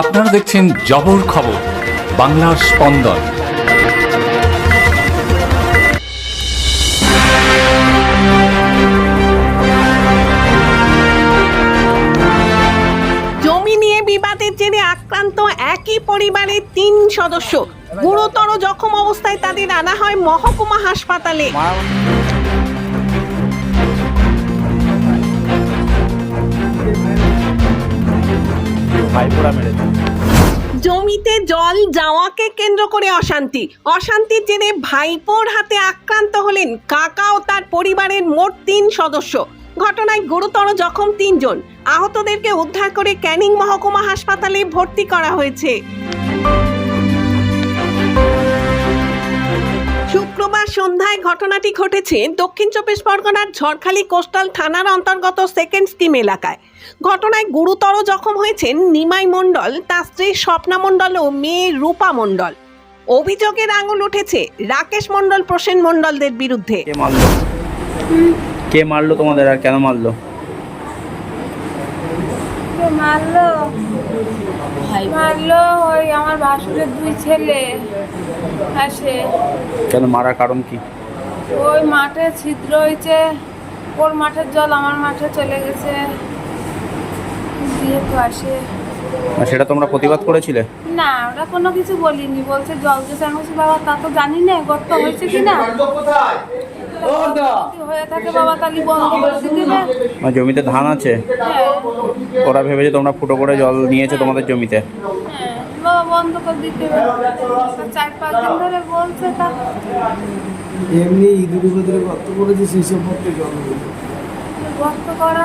আপনারা দেখছেন জবর খবর, বাংলার স্পন্দন। জমি নিয়ে বিবাদের জেরে আক্রান্ত একই পরিবারের তিন সদস্য। গুরুতর জখম অবস্থায় তাদের আনা হয় মহকুমা হাসপাতালে। ভাইপোড়া মেরেছে জমিতে জল যাওয়াকে কেন্দ্র করে অশান্তি। অশান্তির জেনে ভাইপোর হাতে আক্রান্ত হলেন কাকা ও তার পরিবারের মোট তিন সদস্য। ঘটনায় গুরুতর জখম তিনজন। আহতদেরকে উদ্ধার করে ক্যানিং মহকুমা হাসপাতালে ভর্তি করা হয়েছে। সন্ধ্যায় ঘটনাটি ঘটেছে দক্ষিণ চব্বিশ পরগনার ঝড়খালি কোস্টাল থানার অন্তর্গত সেকেন্ড স্কিম এলাকায়। ঘটনায় গুরুতর জখম হয়েছেন নিমাই মণ্ডল, তার স্ত্রী স্বপ্না মণ্ডল ও মেয়ে রূপা মণ্ডল। অভিযোগের আঙুল উঠেছে রাকেশ মণ্ডল, প্রসেন মণ্ডলদের বিরুদ্ধে। কে মারলো? তোমাদের আর কেন মারলো? মারলো। মারলো ওই আমার ভাসুরের দুই ছেলে আসে। কেন মারার কারণ কি? ওই মাঠে ছিদ্র হয়েছে ওর মাঠের জল আমার মাঠে চলে গেছে। যেহেতু আসে। আর সেটা তোমরা প্রতিবাদ করেছিলে? না ওরা কোনো কিছু বলিনি। বলছে জল বলছি, বাবা তা তো জানি না গর্ত হয়েছে কি হয়ে জমিতে ধান আছে? হ্যাঁ। ওরা ভেবেছে তোমরা ফুটো করে জল নিয়েছো তোমাদের জমিতে। হ্যাঁ বন্ধ করে দিতে চার পাঁচ দিন ধরে বলছে তা। এমনি ইঁদুর ভেতরে গর্ত করেছে সেই সব মধ্যে জল। গর্ত করা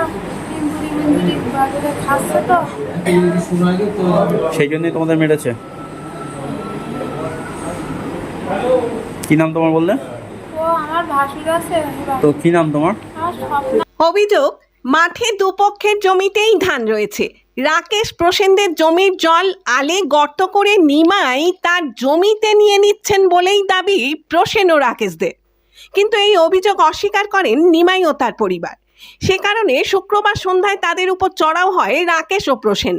সেই জন্যই তোমাদের মেরেছে। কি নাম তোমার বললে? ও আমার ভাসুর আছে তো কি নাম তোমার? অভিযোগ মাঠে দুপক্ষের জমিতেই ধান রয়েছে। রাকেশ প্রসেনদের জমির জল আলে গর্ত করে নিমাই তার জমিতে নিয়ে নিচ্ছেন বলেই দাবি প্রসেন ও রাকেশদের। কিন্তু এই অভিযোগ অস্বীকার করেন নিমাই ও তার পরিবার। সে কারণে শুক্রবার সন্ধ্যায় তাদের উপর চড়াও হয় রাকেশ ও প্রসেন।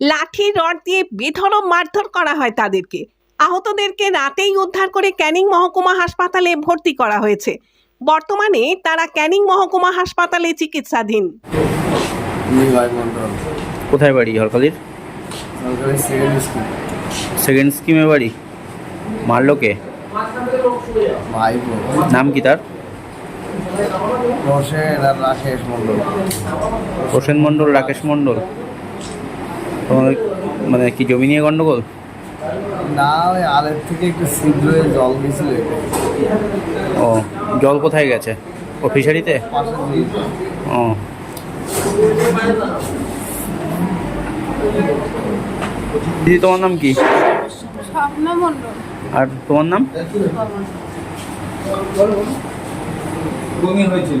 লাঠি রড দিয়ে বেধরম মারধর করা হয় তাদেরকে। আহতদেরকে রাতেই উদ্ধার করে ক্যানিং মহকুমা হাসপাতালে ভর্তি করা হয়েছে। বর্তমানে তারা ক্যানিং মহকুমা হাসপাতালে চিকিৎসাধীন। কোথায় বাড়ি হরকালির সেকেন্ড স্কিমে বাড়ি। মারলো কে? নাম কি তার? হোসেন মণ্ডল, রাকেশ মণ্ডল। মানে কি জমি নিয়ে গন্ডগোল? না ওই আলের থেকে একটু শীঘ্র জল গেছিল। ও জল কোথায় গেছে? ও ফিশারিতে? ও। দিদি তোমার নাম কি? আর তোমার নাম? হয়েছিল।